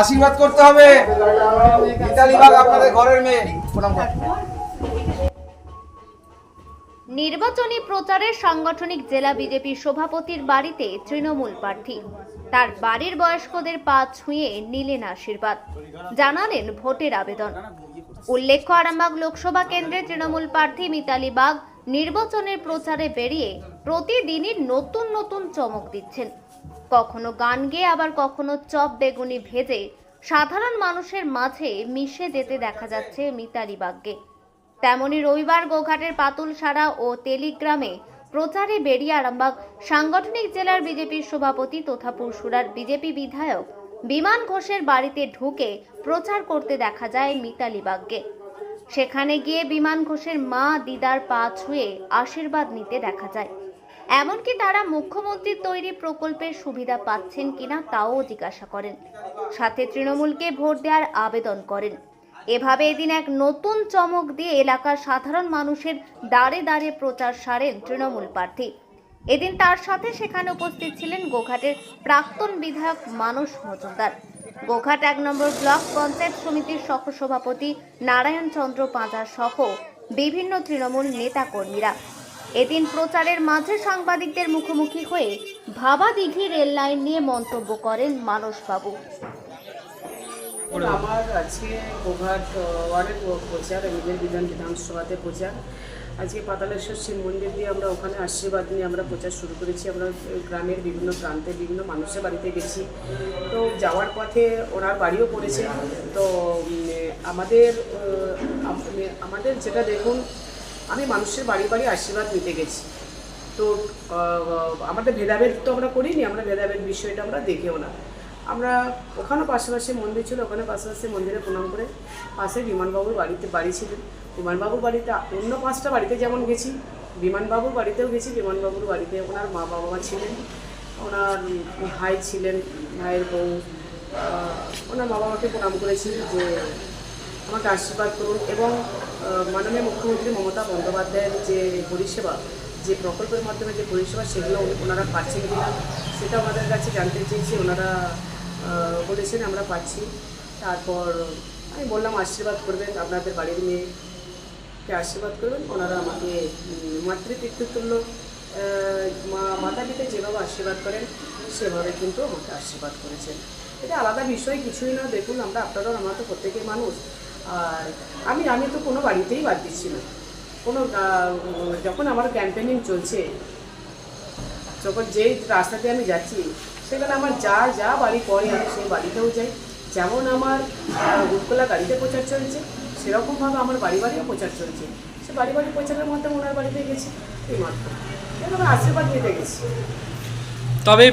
আশীর্বাদ করতে হবে। বাগ আপনাদের ঘরের মেয়ে। প্রণাম নির্বাচনী প্রচারে সাংগঠনিক জেলা বিজেপির সভাপতির বাড়িতে তৃণমূল প্রার্থী। তার বাড়ির বয়স্কদের পা ছুঁয়ে নিলেন আশীর্বাদ। জানালেন ভোটের আবেদন। উল্লেখ্য, আরামবাগ লোকসভা কেন্দ্রে তৃণমূল প্রার্থী মিতালি বাগ নির্বাচনের প্রচারে বেরিয়ে প্রতিদিনই নতুন নতুন চমক দিচ্ছেন। কখনো গান গেয়ে, আবার কখনো চপ বেগুনি ভেজে সাধারণ মানুষের মাঝে মিশে যেতে দেখা যাচ্ছে মিতালি বাগকে। তেমনি রবিবার গোঘাটের পাতুলসারা ও টেলিগ্রামে প্রচারে বেরিয়ে আরামবাগ সাংগঠনিক জেলার বিজেপির সভাপতি তথা পুরসুরার বিজেপি বিধায়ক বিমান ঘোষের বাড়িতে ঢুকে প্রচার করতে দেখা যায় মিতালি বাগকে। সেখানে গিয়ে বিমান ঘোষের মা দিদার পা ছুঁয়ে আশীর্বাদ নিতে দেখা যায়। এমনকি তারা মুখ্যমন্ত্রীর তৈরি প্রকল্পের সুবিধা পাচ্ছেন কিনা তাও জিজ্ঞাসা করেন। সাথে তৃণমূলকে ভোট দেওয়ার আবেদন করেন। এভাবে এদিন এক নতুন চমক দিয়ে এলাকার সাধারণ মানুষের দাঁড়ে দাঁড়ে প্রচার সারেন তৃণমূল প্রার্থী। এদিন তার সাথে সেখানে উপস্থিত ছিলেন গোঘাটের প্রাক্তন বিধায়ক মানস মজুমদার। গোঘাট এক নম্বর ব্লক পঞ্চায়েত সমিতির সহসভাপতি নারায়ণ চন্দ্র পাঁজা সহ বিভিন্ন তৃণমূল নেতাকর্মীরা এদিন প্রচারের মাঝে সাংবাদিকদের মুখোমুখি হয়ে ভাবা দিঘি রেল লাইন নিয়ে মন্তব্য করেন মানসবাবু। আমার আজকে গোঘাট ওয়ার্ডের প্রচার নিজের বিধান বিধানসভাতে প্রচার। আজকে পাতালেশ্বর শিব মন্দির দিয়ে আমরা ওখানে আশীর্বাদ নিয়ে আমরা প্রচার শুরু করেছি। আমরা গ্রামের বিভিন্ন প্রান্তে বিভিন্ন মানুষের বাড়িতে গেছি। তো যাওয়ার পথে ওনার বাড়িও পড়েছে। তো আমাদের আমাদের যেটা দেখুন আমি মানুষের বাড়ি বাড়ি আশীর্বাদ নিতে গেছি। তো আমাদের ভেদাভেদ তো আমরা করিনি, আমরা ভেদাভেদ বিষয়টা আমরা দেখেও না। আমরা ওখানেও পাশাপাশি মন্দির ছিল ওখানে পাশাপাশি মন্দিরে প্রণাম করে পাশে বিমানবাবুর বাড়িতে, বাড়ি ছিলেন। বিমানবাবুর বাড়িতে অন্য পাঁচটা বাড়িতে যেমন গেছি, বিমানবাবুর বাড়িতেও গেছি, বিমানবাবুর বাড়িতে ওনার মা বাবা ছিলেন, ওনার ভাই ছিলেন, ভাইয়ের বউ ওনার মা বাবাকে প্রণাম করেছি যে আমাকে আশীর্বাদ করুন এবং মাননীয় মুখ্যমন্ত্রী মমতা বন্দ্যোপাধ্যায়ের যে পরিষেবা, যে প্রকল্পের মাধ্যমে যে পরিষেবা সেগুলো ওনারা পাচ্ছেন কিনা সেটা আমাদের কাছে জানতে চেয়েছি, ওনারা বলেছেন আমরা পাচ্ছি। তারপর আমি বললাম, আশীর্বাদ করবেন আপনাদের বাড়ির মেয়েকে আশীর্বাদ করবেন ওনারা আমাকে মাতৃপিতৃতুল্য মা মাতা পিতা যেভাবে আশীর্বাদ করেন, সেভাবে কিন্তু আমাকে আশীর্বাদ করেছেন। এটা আলাদা বিষয়, কিছুই না। দেখুন, আমরা আপনারাও, আমরা তো প্রত্যেকের মানুষ। আমি আমি তো কোনো বাড়িতেই বাদ দিচ্ছি না। কোনো যখন আমার ক্যাম্পেনিং চলছে, যখন যেই রাস্তা দিয়ে আমি যাচ্ছি, সেখানে আমার যা যা বাড়ি পড়ে আমি সেই বাড়িতেও যাই। যেমন আমার রূপকলা গাড়িতে প্রচার চলছে, সেরকমভাবে আমার বাড়ি বাড়িও প্রচার চলছে। সে বাড়ি বাড়ি প্রচারের মধ্যে ওনার বাড়িতে গেছি, এই মাত্র। এরকম আশীর্বাদ নিতে গেছি। তবে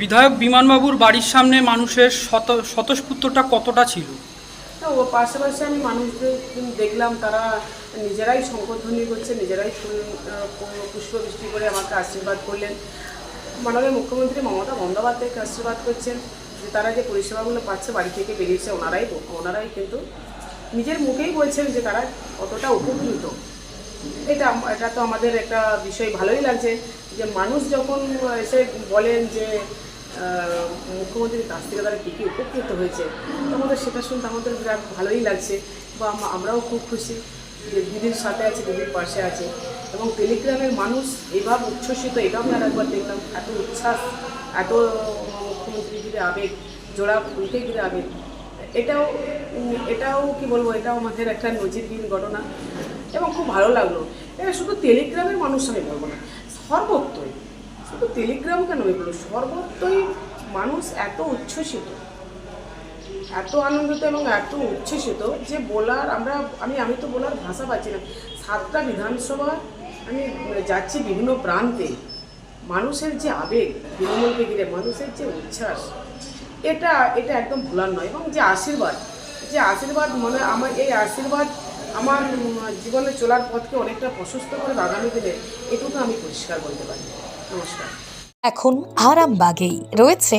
বিধায়ক বিমানবাবুর বাড়ির সামনে মানুষের শত স্বতঃস্ফূর্তটা কতটা ছিল? তো ও পাশাপাশি আমি মানুষদের দেখলাম তারা নিজেরাই শঙ্করধ্বনি করছে নিজেরাই ফুল আহ, পু- পুষ্পবৃষ্টি করে আমাকে আশীর্বাদ করলেন। মাননীয় মুখ্যমন্ত্রী মমতা বন্দ্যোপাধ্যায়কে আশীর্বাদ করছেন যে তারা যে পরিষেবাগুলো পাচ্ছে বাড়ি থেকে বেরিয়েছে ওনারাই ওনারাই কিন্তু নিজের মুখেই বলছেন যে তারা কতটা উপকৃত। এটা এটা তো আমাদের একটা বিষয় ভালোই লাগছে যে মানুষ যখন এসে বলেন যে মুখ্যমন্ত্রীর কাছ থেকে তারা কী কী উপকৃত হয়েছে? আমাদের সেটা শুনতে আমাদের বিরাট ভালোই লাগছে বা আমরাও খুব খুশি যে দিদির সাথে আছে, দিদির পাশে আছে। এবং টেলিগ্রামের মানুষ এভাবে উচ্ছ্বসিত এটাও আমি আর একবার দেখলাম এত উচ্ছ্বাস, এত মুখ্যমন্ত্রী ঘিরে আবেগ, জোড়া ফুলকে ঘিরে আবেগ। এটাও এটাও কি বলব, এটাও আমাদের একটা নজিরবিহীন ঘটনা। এবং খুব ভালো লাগল। এটা শুধু টেলিগ্রামের মানুষ আমি বলব না, সর্বত্রই শুধু টেলিগ্রাম কেন এগুলো? সর্বত্রই মানুষ এত উচ্ছ্বসিত, এত আনন্দিত এবং এত উচ্ছ্বসিত যে বলার আমরা, আমি আমি তো বলার ভাষা পাচ্ছি না। সাতটা বিধানসভা আমি যাচ্ছি বিভিন্ন প্রান্তে। মানুষের যে আবেগ তৃণমূলকে ঘিরে মানুষের যে উচ্ছ্বাস, এটা এটা একদম ভোলার নয়। এবং যে আশীর্বাদ যে আশীর্বাদ মনে আমার, এই আশীর্বাদ আমার জীবনে চলার পথকে অনেকটা প্রশস্ত করে আগামী দিনে, এটুকু আমি পরিষ্কার বলতে পারি। নমস্কার। এখন আরামবাগেই রয়েছে